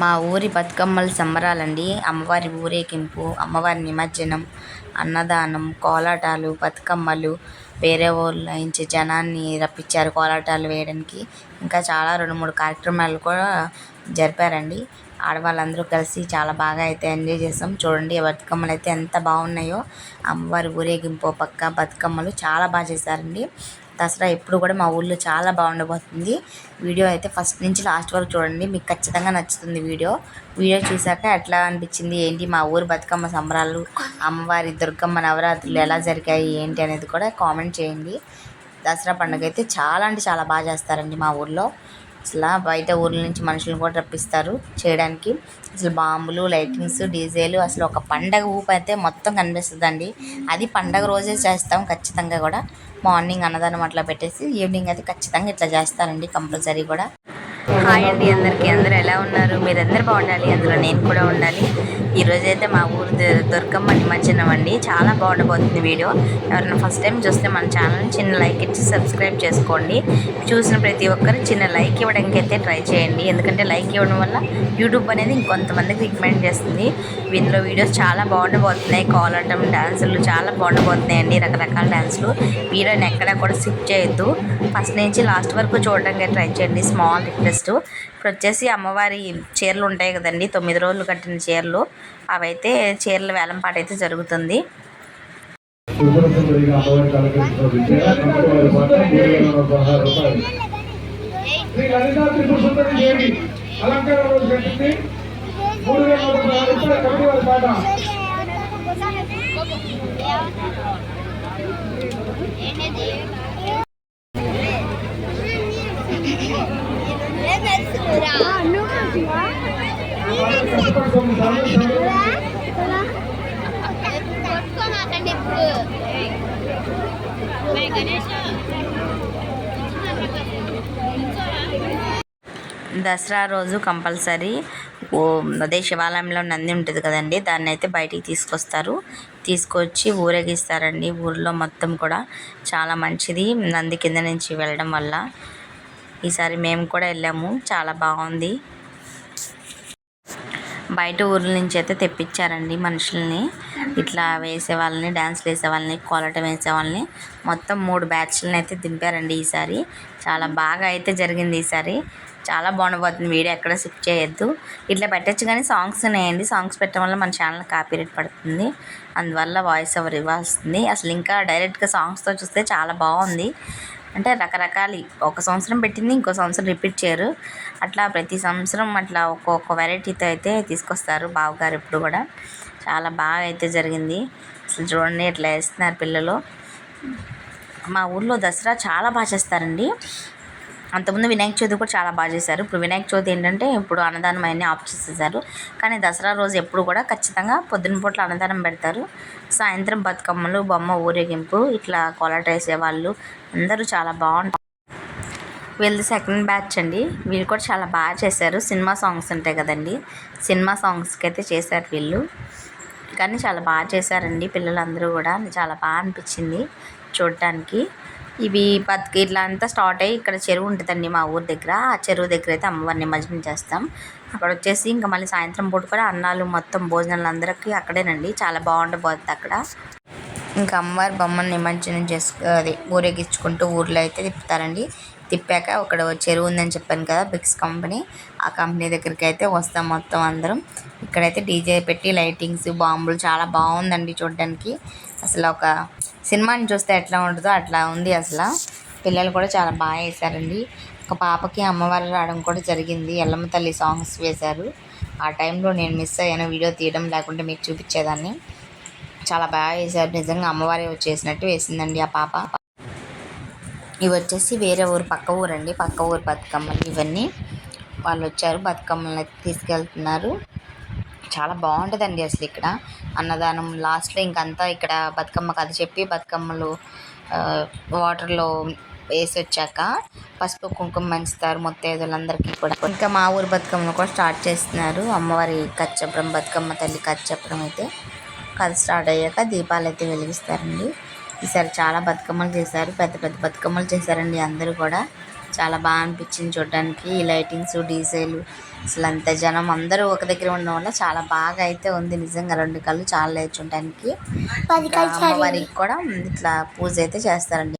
మా ఊరి బతుకమ్మల సంబరాలండి. అమ్మవారి ఊరేగింపు అమ్మవారి నిమజ్జనం అన్నదానం కోలాటాలు బతుకమ్మలు వేరే ఊళ్ళ నుంచి జనాన్ని రప్పించారు కోలాటాలు వేయడానికి. ఇంకా చాలా రెండు మూడు కార్యక్రమాలు కూడా జరిపారండి. ఆడవాళ్ళందరూ కలిసి చాలా బాగా అయితే ఎంజాయ్ చేసాం. చూడండి బతుకమ్మలు అయితే ఎంత బాగున్నాయో. అమ్మవారి ఊరేగింపు పక్క బతుకమ్మలు చాలా బాగా చేశారండి. దసరా ఎప్పుడు కూడా మా ఊళ్ళో చాలా బాగుండబోతుంది. వీడియో అయితే ఫస్ట్ నుంచి లాస్ట్ వరకు చూడండి. మీకు ఖచ్చితంగా నచ్చుతుంది వీడియో. వీడియో చూసాక ఎట్లా అనిపించింది? ఏంటి? మా ఊరు బతుకమ్మ సంబరాలు అమ్మవారి దుర్గమ్మ నవరాత్రులు ఎలా జరిగాయి? ఏంటి? అనేది కూడా కామెంట్ చేయండి. దసరా పండుగ అయితే చాలా అంటే చాలా బాగా చేస్తారండి మా ఊర్లో. అసలు బయట ఊర్ల నుంచి మనుషులను కూడా రప్పిస్తారు చేయడానికి. అసలు బాంబులు లైటింగ్స్ డీజేలు అసలు ఒక పండగ ఊపు అయితే మొత్తం కనిపిస్తుందండి. అది పండగ రోజే చేస్తాం ఖచ్చితంగా కూడా. మార్నింగ్ అన్నదానం అట్లా పెట్టేసి ఈవినింగ్ అయితే ఖచ్చితంగా ఇట్లా చేస్తారండి కంపల్సరీ కూడా. హాయ్ అండి అందరికీ. అందరూ ఎలా ఉన్నారు? మీరందరూ బాగుండాలి. అందులో నేను కూడా ఉండాలి. ఈరోజు అయితే మా ఊరు దు- దుర్గమ్మ నిమజ్జనం అండి చాలా బాగుండబోతుంది వీడియో. ఎవరైనా ఫస్ట్ టైం చూస్తే మన ఛానల్ని చిన్న లైక్ ఇచ్చి సబ్స్క్రైబ్ చేసుకోండి. చూసిన ప్రతి ఒక్కరు చిన్న లైక్ ఇవ్వడానికి అయితే ట్రై చేయండి. ఎందుకంటే లైక్ ఇవ్వడం వల్ల యూట్యూబ్ అనేది ఇంకొంతమందికి రికమెండ్ చేస్తుంది. ఇందులో వీడియోస్ చాలా బాగుండబోతున్నాయి. కోలాటం డాన్సులు చాలా బాగుండబోతున్నాయండి. రకరకాల డాన్సులు. వీడియోని ఎక్కడా కూడా స్కిప్ చేయొద్దు. ఫస్ట్ నుంచి లాస్ట్ వరకు చూడడానికి ట్రై చేయండి. Small request. ఇప్పుడు వచ్చేసి అమ్మవారి చీరలు ఉంటాయి కదండి తొమ్మిది రోజులు కట్టిన చీరలు. అవైతే చీరల వేలంపాట అయితే జరుగుతుంది. సుబ్రహ్మణ్యుడిగా దసరా రోజు కంపల్సరీ. అదే శివాలయంలో నంది ఉంటుంది కదండి దాన్ని అయితే బయటికి తీసుకొస్తారు. తీసుకొచ్చి ఊరేగిస్తారండి ఊర్లో మొత్తం కూడా. చాలా మంచిది నంది కింద నుంచి వెళ్ళడం వల్ల. ఈసారి మేము కూడా వెళ్ళాము. చాలా బాగుంది. బయట ఊర్ల నుంచి అయితే తెప్పించారండి మనుషుల్ని. ఇట్లా వేసే వాళ్ళని డ్యాన్స్లు వేసే వాళ్ళని కోలటం వేసే వాళ్ళని మొత్తం మూడు బ్యాచ్లను అయితే దింపారండి ఈసారి. చాలా బాగా అయితే జరిగింది ఈసారి. చాలా బాగుండబోతుంది వీడియో ఎక్కడ స్కిప్ చేయొద్దు. ఇట్లా పెట్టచ్చు కానీ సాంగ్స్ ఉన్నాయండి. సాంగ్స్ పెట్టడం వల్ల మన ఛానల్ కాపీరేట్ పడుతుంది. అందువల్ల వాయిస్ ఓవర్ ఇవ్వాల్సింది. అసలు ఇంకా డైరెక్ట్గా సాంగ్స్తో చూస్తే చాలా బాగుంది. అంటే రకరకాలు. ఒక సంవత్సరం పెట్టింది ఇంకో సంవత్సరం రిపీట్ చేయరు. అట్లా ప్రతి సంవత్సరం అట్లా ఒక్కొక్క వెరైటీతో అయితే తీసుకొస్తారు బావగారు ఇప్పుడు కూడా. చాలా బాగా అయితే జరిగింది. అసలు చూడండి ఇట్లా వేస్తున్నారు పిల్లలు. మా ఊర్లో దసరా చాలా బాగా చేస్తారండి. అంతకుముందు వినాయక చవితి కూడా చాలా బాగా చేశారు. ఇప్పుడు వినాయక చవితి ఏంటంటే ఇప్పుడు అన్నదానం అవన్నీ ఆఫ్ చేసేసారు. కానీ దసరా రోజు ఎప్పుడు కూడా ఖచ్చితంగా పొద్దున పూట్ల అన్నదానం పెడతారు. సాయంత్రం బతుకమ్మలు బొమ్మ ఊరేగింపు ఇట్లా కోలాట వేసేవాళ్ళు అందరూ చాలా బాగుంటారు. వీళ్ళది సెకండ్ బ్యాచ్ అండి. వీళ్ళు కూడా చాలా బాగా చేశారు. సినిమా సాంగ్స్ ఉంటాయి కదండి. సినిమా సాంగ్స్కి అయితే చేశారు వీళ్ళు. కానీ చాలా బాగా చేశారండి. పిల్లలందరూ కూడా చాలా బాగా అనిపించింది చూడటానికి ఇవి బతికి ఇట్లా అంతా స్టార్ట్ అయ్యి ఇక్కడ చెరువు ఉంటుందండి మా ఊరి దగ్గర. ఆ చెరువు దగ్గర అయితే అమ్మవారిని నిమజ్జనం చేస్తాం. అక్కడ వచ్చేసి ఇంకా మళ్ళీ సాయంత్రం పూట కూడా అన్నాలు మొత్తం భోజనాలు అందరికీ అక్కడేనండి. చాలా బాగుండబోతుంది అక్కడ. ఇంకా అమ్మవారి బొమ్మను నిమజ్జనం చేసుకు అది ఊరేగించుకుంటూ ఊర్లో అయితే తిప్పుతారండి. తిప్పాక అక్కడ చెరువు ఉందని చెప్పాను కదా బిక్స్ కంపెనీ ఆ కంపెనీ దగ్గరికి అయితే వస్తాం మొత్తం అందరం. ఇక్కడైతే డీజే పెట్టి లైటింగ్స్ బాంబులు చాలా బాగుందండి చూడడానికి. అసలు ఒక సినిమాని చూస్తే ఎట్లా ఉంటుందో అట్లా ఉంది అసలు. పిల్లలు కూడా చాలా బాగా వేశారండి. ఒక పాపకి అమ్మవారు రావడం కూడా జరిగింది. ఎల్లమ్మ తల్లి సాంగ్స్ వేశారు. ఆ టైంలో నేను మిస్ అయ్యాను. వీడియో తీయడం లేకుంటే మీకు చూపించేదాన్ని. చాలా బాగా వేశారు. నిజంగా అమ్మవారి వచ్చేసినట్టు వేసిందండి ఆ పాప. ఇవి వచ్చేసి వేరే ఊరు పక్క ఊరండి. పక్క ఊరు బతుకమ్మలు ఇవన్నీ. వాళ్ళు వచ్చారు. బతుకమ్మలు తీసుకెళ్తున్నారు. చాలా బాగుంటుందండి అసలు ఇక్కడ. అన్నదానం లాస్ట్లో ఇంకంతా ఇక్కడ బతుకమ్మ కథ చెప్పి బతుకమ్మలు వాటర్లో వేసి వచ్చాక పసుపు కుంకుమ మంచుతారు ముత్తైదులందరికీ కూడా. ఇంకా మా ఊరు బతుకమ్మను కూడా స్టార్ట్ చేస్తున్నారు. అమ్మవారి కచ్చప్రం బతుకమ్మ తల్లి కచ్చప్రం అయితే కథ స్టార్ట్ అయ్యాక దీపాలు అయితే వెలిగిస్తారండి. ఈసారి చాలా బతుకమ్మలు చేశారు పెద్ద పెద్ద బతుకమ్మలు చేశారండి అందరూ కూడా. చాలా బాగా అనిపించింది చూడడానికి. ఈ లైటింగ్స్ డీజేలు అసలు అంత జనం అందరూ ఒక దగ్గర ఉండడం వల్ల చాలా బాగా అయితే ఉంది నిజంగా. రెండు కళ్ళు చాలా లేచి ఉండడానికి ఇంకా అమ్మవారికి కూడా ఇట్లా పూజ అయితే చేస్తారండి.